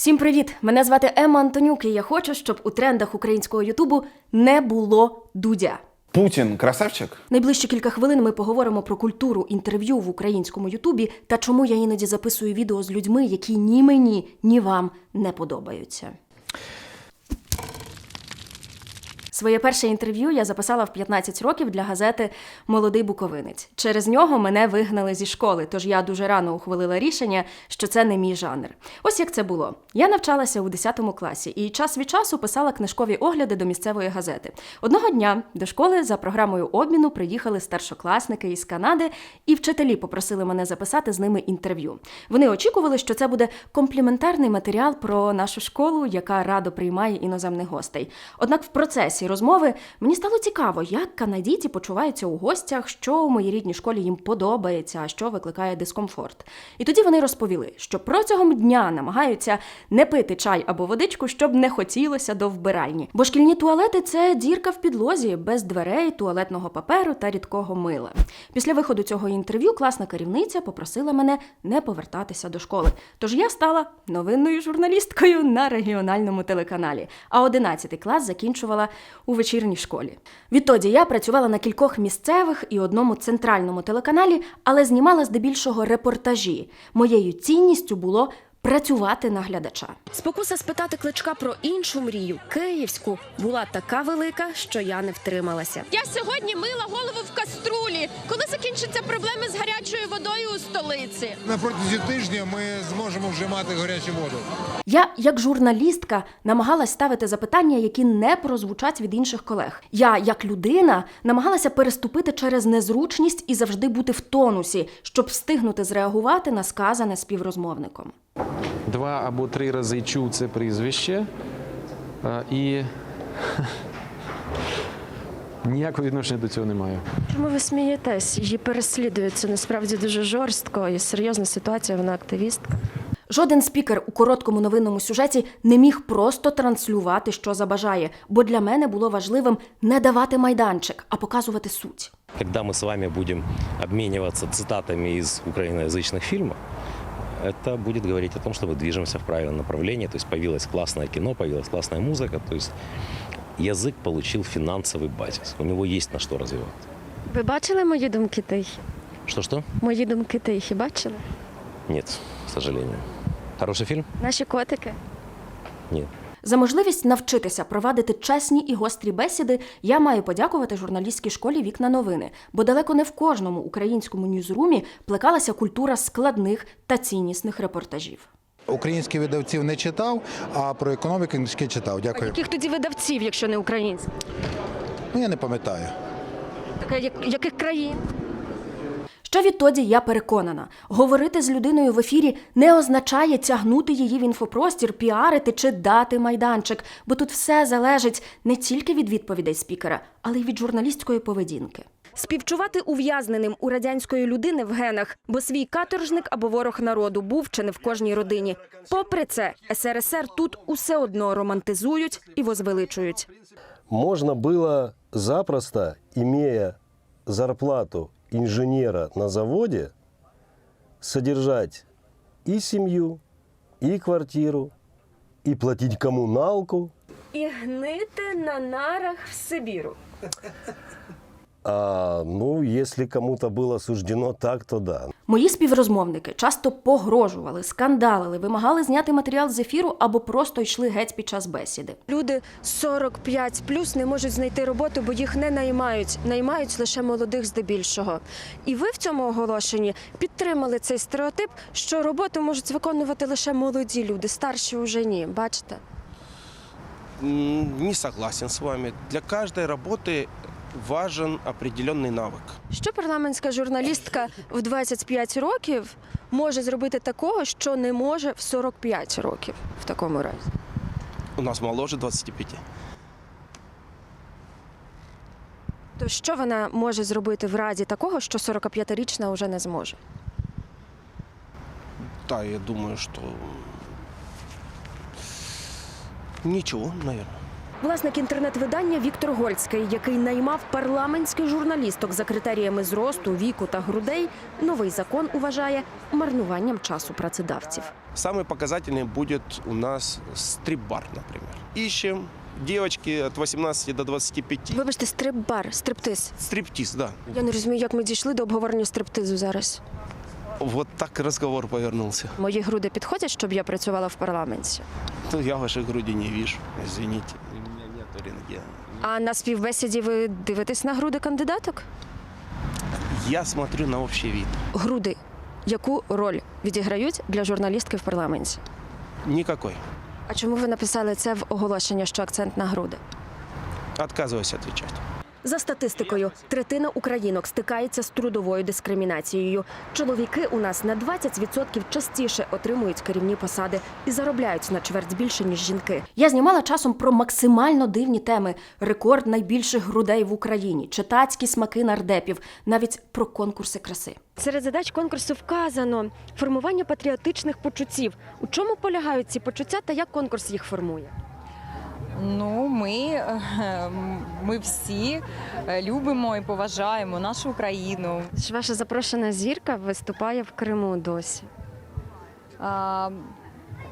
Всім привіт! Мене звати Емма Антонюк, і я хочу, щоб у трендах українського Ютубу не було дудя. Путін красавчик? Найближчі кілька хвилин ми поговоримо про культуру інтерв'ю в українському Ютубі та чому я іноді записую відео з людьми, які ні мені, ні вам не подобаються. Своє перше інтерв'ю я записала в 15 років для газети Молодий Буковинець. Через нього мене вигнали зі школи, тож я дуже рано ухвалила рішення, що це не мій жанр. Ось як це було. Я навчалася у 10 класі і час від часу писала книжкові огляди до місцевої газети. Одного дня до школи за програмою обміну приїхали старшокласники із Канади, і вчителі попросили мене записати з ними інтерв'ю. Вони очікували, що це буде компліментарний матеріал про нашу школу, яка радо приймає іноземних гостей. Однак в процесі розмови мені стало цікаво, як канадійці почуваються у гостях, що у моїй рідній школі їм подобається, а що викликає дискомфорт. І тоді вони розповіли, що протягом дня намагаються не пити чай або водичку, щоб не хотілося до вбиральні. Бо шкільні туалети це дірка в підлозі без дверей, туалетного паперу та рідкого мила. Після виходу цього інтерв'ю класна керівниця попросила мене не повертатися до школи. Тож я стала новинною журналісткою на регіональному телеканалі. А 11 клас закінчувала у вечірній школі. Відтоді я працювала на кількох місцевих і одному центральному телеканалі, але знімала здебільшого репортажі. Моєю цінністю було працювати на глядача. Спокуса спитати кличка про іншу мрію, київську, була така велика, що я не втрималася. Я сьогодні мила голову в каструлі. Коли закінчаться проблеми з гарячою водою у столиці? На протязі тижня ми зможемо вже мати гарячу воду. Я, як журналістка, намагалась ставити запитання, які не прозвучать від інших колег. Я, як людина, намагалася переступити через незручність і завжди бути в тонусі, щоб встигнути зреагувати на сказане співрозмовником два або три рази чув це прізвище е, і ніякого відношення до цього не маю. Чому ви смієтесь? Її переслідують. Це насправді дуже жорстко і серйозна ситуація. Вона активістка. Жоден спікер у короткому новинному сюжеті не міг просто транслювати, що забажає, бо для мене було важливим не давати майданчик, а показувати суть. Когда мы с вами будем обмениваться цитатами из украиноязычных фильмов, это будет говорить о том, что мы движемся в правильном направлении. То есть появилось классное кино, появилась классная музыка. То есть язык получил финансовый базис. У него есть на что развиваться. Ви бачили мої думки тихі? Что-что? Мої думки тихі бачили? Нет, к сожалению. Хороший фильм? Наші котики. Нет. За можливість навчитися провадити чесні і гострі бесіди я маю подякувати журналістській школі Вікна новини, бо далеко не в кожному українському ньюзрумі плекалася культура складних та ціннісних репортажів. Українських видавців не читав, а про економіку книжки читав. Дякую. Яких тоді видавців, якщо не українських? Ну я не пам'ятаю. Так, як, яких країн? Ще відтоді я переконана, говорити з людиною в ефірі не означає тягнути її в інфопростір, піарити чи дати майданчик, бо тут все залежить не тільки від відповідей спікера, але й від журналістської поведінки. Співчувати ув'язненим у радянської людини в генах, бо свій каторжник або ворог народу був чи не в кожній родині. Попри це, СРСР тут усе одно романтизують і возвеличують. можно было запросто, имея зарплату инженера на заводе, содержать и семью, и квартиру, и платить коммуналку. І гнити на нарах в Сибіру. А, ну, если кому-то было суждено так, то да. Мої співрозмовники часто погрожували, скандалили, вимагали зняти матеріал з ефіру або просто йшли геть під час бесіди. Люди 45 плюс не можуть знайти роботу, бо їх не наймають. Наймають лише молодих здебільшого. І ви в цьому оголошенні підтримали цей стереотип, що роботу можуть виконувати лише молоді люди, старші уже ні. Бачите? Не согласен с вами. Для каждой работы важен определенный навык. Що парламентська журналістка в 25 років може зробити такого, що не може в 45 років в такому разі? У нас моложе 25. То що вона може зробити в разі такого, що 45-річна вже не зможе? Да, я думаю, что ничего, наверное. Власник інтернет-видання Віктор Гольцький, який наймав парламентських журналісток за критеріями зросту, віку та грудей, новий закон вважає марнуванням часу працедавців. Самый показательный будет у нас стрип-бар, например. Ищем девочки от 18 до 25. Вибачте, стрип-бар, стриптиз. Стриптиз, да. Я не розумію, як ми дійшли до обговорення стриптизу зараз. Вот так разговор повернулся. Мої груди підходять, щоб я працювала в парламенті. То я вашей груди не вижу, извините. Рентгена. А на співбесіді ви дивитесь на груди кандидаток? Я смотрю на общий вид. Груди. Яку роль відіграють для журналістки в парламенті? Никакой. А чому ви написали це в оголошення, що акцент на груди? Отказываюсь отвечать. За статистикою, третина українок стикається з трудовою дискримінацією. Чоловіки у нас на 20% частіше отримують керівні посади і заробляють на чверть більше ніж жінки. Я знімала часом про максимально дивні теми: рекорд найбільших грудей в Україні, читацькі смаки нардепів, навіть про конкурси краси. Серед задач конкурсу вказано формування патріотичних почуттів. У чому полягають ці почуття та як конкурс їх формує? Ну, ми, е, ми всі е, любимо і поважаємо нашу Україну. Ваша запрошена зірка виступає в Криму досі. А,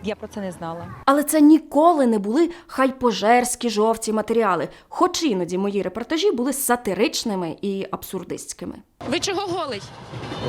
я про це не знала. Але це ніколи не були хайпожерські жовті матеріали, хоч іноді мої репортажі були сатиричними і абсурдистськими. Ви чого голий?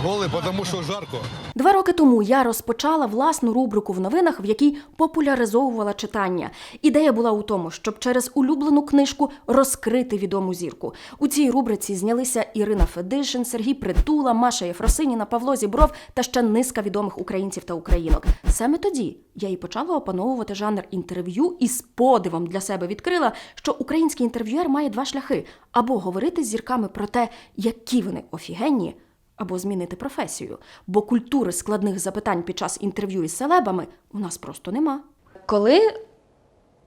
Голий, тому що жарко. Два роки тому я розпочала власну рубрику в новинах, в якій популяризовувала читання. Ідея була у тому, щоб через улюблену книжку розкрити відому зірку. У цій рубриці знялися Ірина Федишин, Сергій Притула, Маша Єфросиніна, Павло Зібров та ще низка відомих українців та українок. Саме тоді я і почала опановувати жанр інтерв'ю і з подивом для себе відкрила, що український інтерв'юер має два шляхи: або говорити з зірками про те, які вони офігенні, або змінити професію. Бо культури складних запитань під час інтерв'ю із селебами у нас просто нема. Коли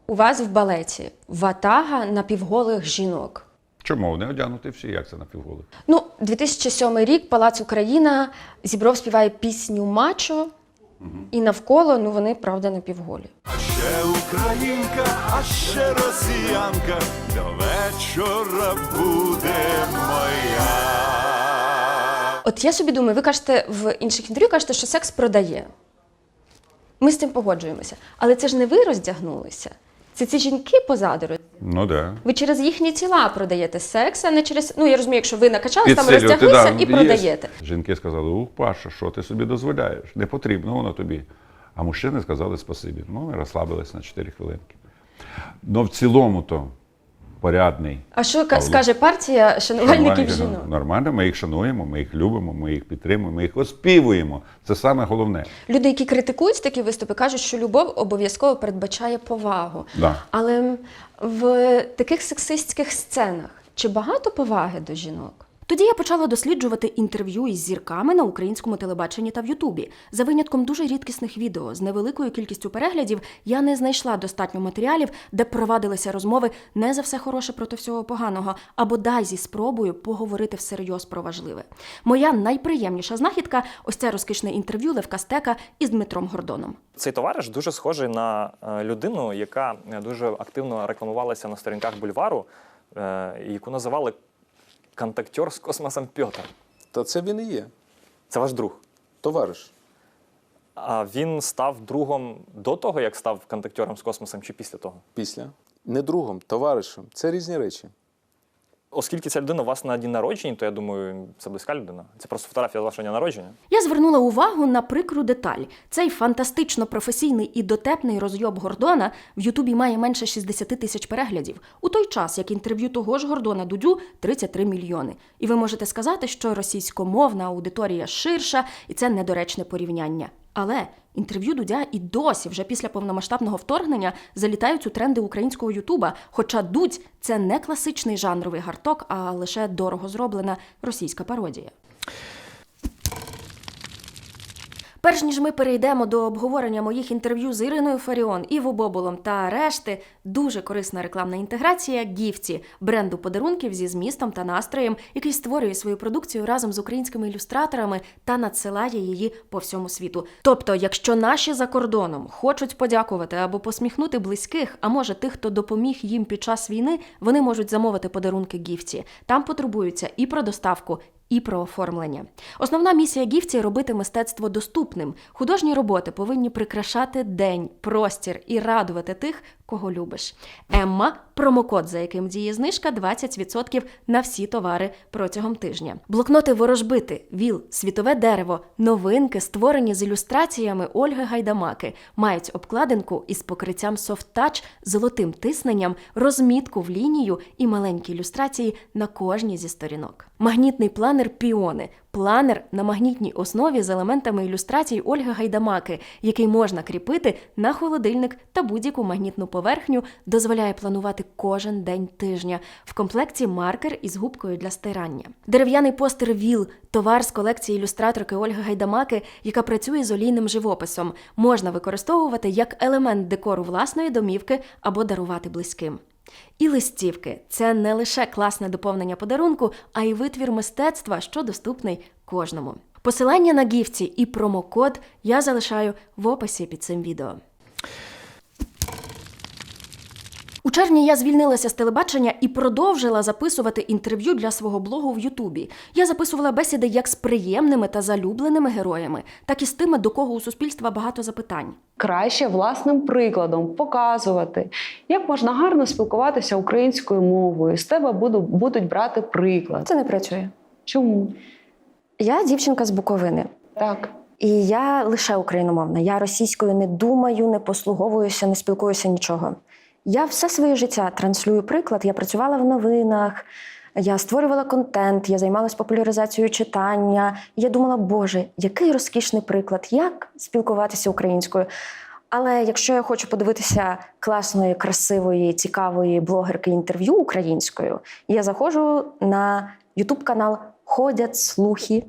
у вас в балеті ватага напівголих жінок? Чому вони одягнуті всі? Як це напівголи? Ну, 2007 рік, Палац Україна, Зібров співає пісню Мачо, і навколо ну вони правда напівголі. Ще українка, а ще росіянка, до вечора буде моя. От я собі думаю, ви кажете в інших інтерв'ю, кажете, що секс продає. Ми з цим погоджуємося. Але це ж не ви роздягнулися. Це ці жінки позаду. Ну да. Ви через їхні тіла продаєте секс, а не через. Ну я розумію, якщо ви накачались, там Підсилювати, роздяглися да, і є. продаєте. Жінки сказали: ух, Паша, що ти собі дозволяєш? Не потрібно воно тобі. А мужчини сказали спасибі. Ну, і розслабились на 4 хвилинки. Ну, в цілому то порядний. А що Павло. скаже партія шанувальників жінок? Нормально, ми їх шануємо, ми їх любимо, ми їх підтримуємо, ми їх оспівуємо. Це саме головне. Люди, які критикують такі виступи, кажуть, що любов обов'язково передбачає повагу. Да. Але в таких сексистських сценах чи багато поваги до жінок? Тоді я почала досліджувати інтерв'ю із зірками на українському телебаченні та в Ютубі. За винятком дуже рідкісних відео з невеликою кількістю переглядів я не знайшла достатньо матеріалів, де провадилися розмови не за все хороше проти всього поганого, або дай зі спробою поговорити всерйоз про важливе. Моя найприємніша знахідка ось це розкішне інтерв'ю Левка Стека із Дмитром Гордоном. Цей товариш дуже схожий на е, людину, яка дуже активно рекламувалася на сторінках бульвару, е, яку називали контактер з космосом Пьотр. Та це він і є. Це ваш друг. Товариш. А він став другом до того, як став контактером з космосом, чи після того? Після. Не другом, товаришем. Це різні речі. Оскільки ця людина у вас на день народження, то я думаю, це близька людина. Це просто фотографія з вашого дня народження. Я звернула увагу на прикру деталь. Цей фантастично професійний і дотепний розйоб Гордона в Ютубі має менше 60 тисяч переглядів. У той час, як інтерв'ю того ж Гордона Дудю 33 мільйони. І ви можете сказати, що російськомовна аудиторія ширша, і це недоречне порівняння. Але інтерв'ю Дудя і досі, вже після повномасштабного вторгнення, залітають у тренди українського Ютуба. Хоча Дудь це не класичний жанровий гарток, а лише дорого зроблена російська пародія. Перш ніж ми перейдемо до обговорення моїх інтерв'ю з Іриною Фаріон, Іво Боболом та решти, дуже корисна рекламна інтеграція Гіфті бренду подарунків зі змістом та настроєм, який створює свою продукцію разом з українськими ілюстраторами та надсилає її по всьому світу. Тобто, якщо наші за кордоном хочуть подякувати або посміхнути близьких, а може тих, хто допоміг їм під час війни, вони можуть замовити подарунки Гіфті. Там потурбуються і про доставку, і про оформлення. Основна місія гівці робити мистецтво доступним. Художні роботи повинні прикрашати день, простір і радувати тих, кого любиш. Емма промокод, за яким діє знижка 20% на всі товари протягом тижня. Блокноти ворожбити, віл, світове дерево, новинки, створені з ілюстраціями Ольги Гайдамаки, мають обкладинку із покриттям Touch, золотим тисненням, розмітку в лінію і маленькі ілюстрації на кожній зі сторінок. Магнітний планер Піони. Планер на магнітній основі з елементами ілюстрацій Ольги Гайдамаки, який можна кріпити на холодильник та будь-яку магнітну поверхню, дозволяє планувати кожен день тижня. В комплекті маркер із губкою для стирання. Дерев'яний постер ВІЛ товар з колекції ілюстраторки Ольги Гайдамаки, яка працює з олійним живописом, можна використовувати як елемент декору власної домівки або дарувати близьким. І листівки це не лише класне доповнення подарунку, а й витвір мистецтва, що доступний кожному. Посилання на гіфті і промокод я залишаю в описі під цим відео. Червні я звільнилася з телебачення і продовжила записувати інтерв'ю для свого блогу в Ютубі. Я записувала бесіди як з приємними та залюбленими героями, так і з тими, до кого у суспільства багато запитань. краще власним прикладом показувати, як можна гарно спілкуватися українською мовою. З тебе буду, будуть брати приклад. Це не працює. Чому? Я дівчинка з Буковини. Так. І я лише україномовна. Я російською не думаю, не послуговуюся, не спілкуюся нічого. Я все своє життя транслюю приклад. Я працювала в новинах, я створювала контент, я займалась популяризацією читання. Я думала, Боже, який розкішний приклад, як спілкуватися українською. Але якщо я хочу подивитися класної, красивої, цікавої блогерки інтерв'ю українською, я заходжу на Ютуб канал Ходять слухи.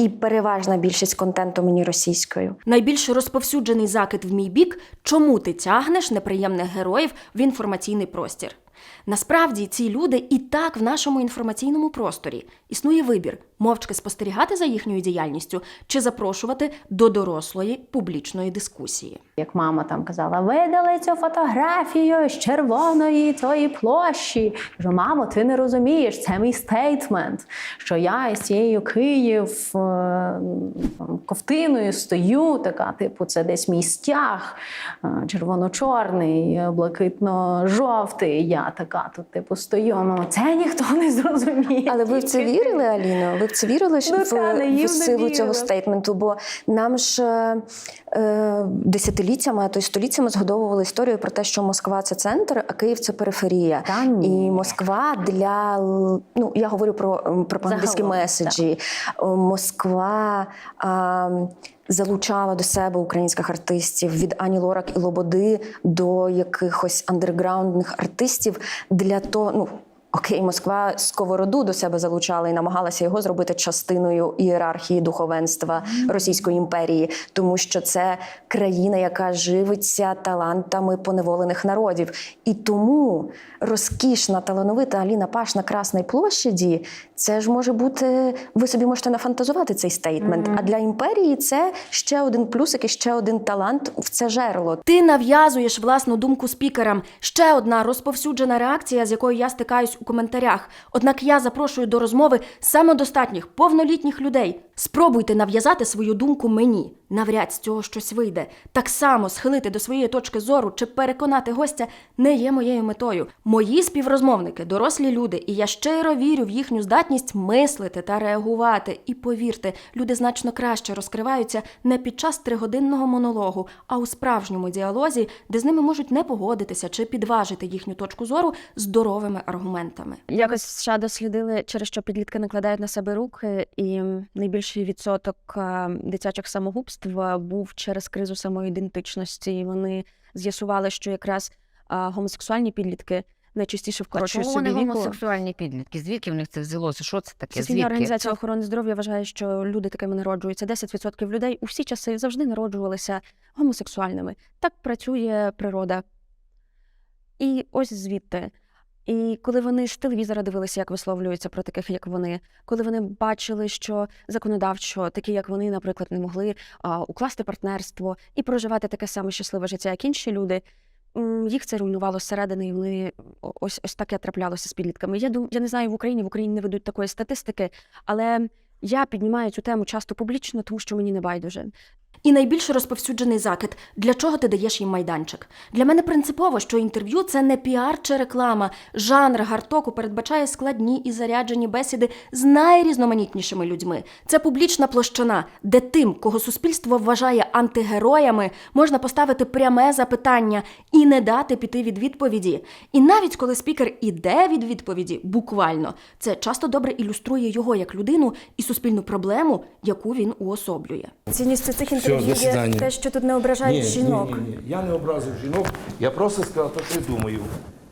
І переважна більшість контенту мені російською. Найбільш розповсюджений закид в мій бік чому ти тягнеш неприємних героїв в інформаційний простір. Насправді ці люди і так в нашому інформаційному просторі існує вибір мовчки спостерігати за їхньою діяльністю чи запрошувати до дорослої публічної дискусії. Як мама там казала, видали цю фотографію з червоної тої площі. Кажу, мамо, ти не розумієш, це мій стейтмент, що я із цією Київ е, ковтиною стою, така, типу, це десь мій стяг, е, червоно-чорний, блакитно-жовтий. Я така тут, типу, стою. Мама, це ніхто не зрозуміє. Але ви в це вірили, Аліно? Ви в це вірили Ну, в, та, в силу вірила. цього стейтменту? Бо нам ж е, е, десятиліттями, а то й століттями згодовували історію про те, що Москва це центр, а Київ це периферія. Та ні. І Москва для ну я говорю про пропагандистські меседжі. Е, Москва. А, Залучала до себе українських артистів від Ані Лорак і Лободи до якихось андерграундних артистів для того, ну окей, Москва сковороду до себе залучала і намагалася його зробити частиною ієрархії духовенства Російської імперії, тому що це країна, яка живиться талантами поневолених народів. І тому розкішна, талановита Аліна Паш на Красній площаді, це ж може бути. Ви собі можете нафантазувати цей стейтмент. А для імперії це ще один плюсик і ще один талант в це жерло. Ти нав'язуєш власну думку спікерам. Ще одна розповсюджена реакція, з якою я стикаюсь у коментарях. Однак я запрошую до розмови самодостатніх, повнолітніх людей. Спробуйте нав'язати свою думку мені. Навряд з цього щось вийде. Так само схилити до своєї точки зору чи переконати гостя не є моєю метою. Мої співрозмовники дорослі люди, і я щиро вірю в їхню здатність мислити та реагувати. І повірте, люди значно краще розкриваються не під час тригодинного монологу, а у справжньому діалозі, де з ними можуть не погодитися чи підважити їхню точку зору здоровими аргументами. Якось США дослідили, через що підлітки накладають на себе руки, і найбільший відсоток е, дитячих самогубств е, був через кризу самоідентичності. Вони з'ясували, що якраз е, гомосексуальні підлітки найчастіше вкорочує чому собі вони віку. гомосексуальні підлітки? Звідки в них це взялося? Що це таке? Звідки? організація охорони здоров'я вважає, що люди такими народжуються. 10% людей у всі часи завжди народжувалися гомосексуальними. Так працює природа. І ось звідти. І коли вони з телевізора дивилися, як висловлюються про таких, як вони, коли вони бачили, що законодавчо такі, як вони, наприклад, не могли а, укласти партнерство і проживати таке саме щасливе життя, як інші люди, їх це руйнувало зсередини, і вони ось ось таке траплялося з підлітками. Я дум, я не знаю в Україні, в Україні не ведуть такої статистики, але я піднімаю цю тему часто публічно, тому що мені не байдуже. І найбільш розповсюджений закид для чого ти даєш їм майданчик? Для мене принципово, що інтерв'ю це не піар чи реклама. Жанр гартоку передбачає складні і заряджені бесіди з найрізноманітнішими людьми. Це публічна площина, де тим, кого суспільство вважає антигероями, можна поставити пряме запитання і не дати піти від відповіді. І навіть коли спікер іде від відповіді, буквально, це часто добре ілюструє його як людину і суспільну проблему, яку він уособлює. Цінність цих Свидання. те, що тут не ображають жінок. Ні, ні, ні. Я не образив жінок. Я просто сказав так що думаю.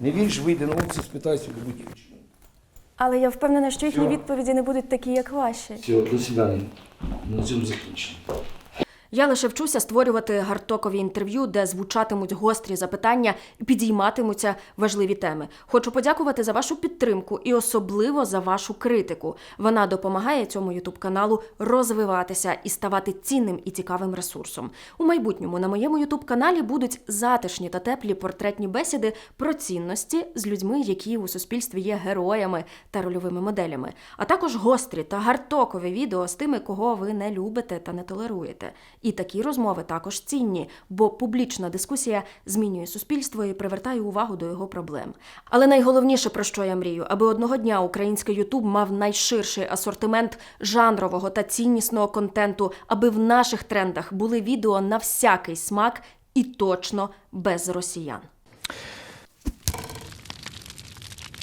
Не вірш, вийде на вулицю, спитайся до будь Але я впевнена, що їхні Все. відповіді не будуть такі, як ваші. Все, до свидання. На цьому закінчимо. Я лише вчуся створювати гартокові інтерв'ю, де звучатимуть гострі запитання і підійматимуться важливі теми. Хочу подякувати за вашу підтримку і особливо за вашу критику. Вона допомагає цьому ютуб каналу розвиватися і ставати цінним і цікавим ресурсом. У майбутньому на моєму ютуб каналі будуть затишні та теплі портретні бесіди про цінності з людьми, які у суспільстві є героями та рольовими моделями, а також гострі та гартокові відео з тими, кого ви не любите та не толеруєте. І такі розмови також цінні, бо публічна дискусія змінює суспільство і привертає увагу до його проблем. Але найголовніше, про що я мрію, аби одного дня український Ютуб мав найширший асортимент жанрового та ціннісного контенту, аби в наших трендах були відео на всякий смак і точно без росіян.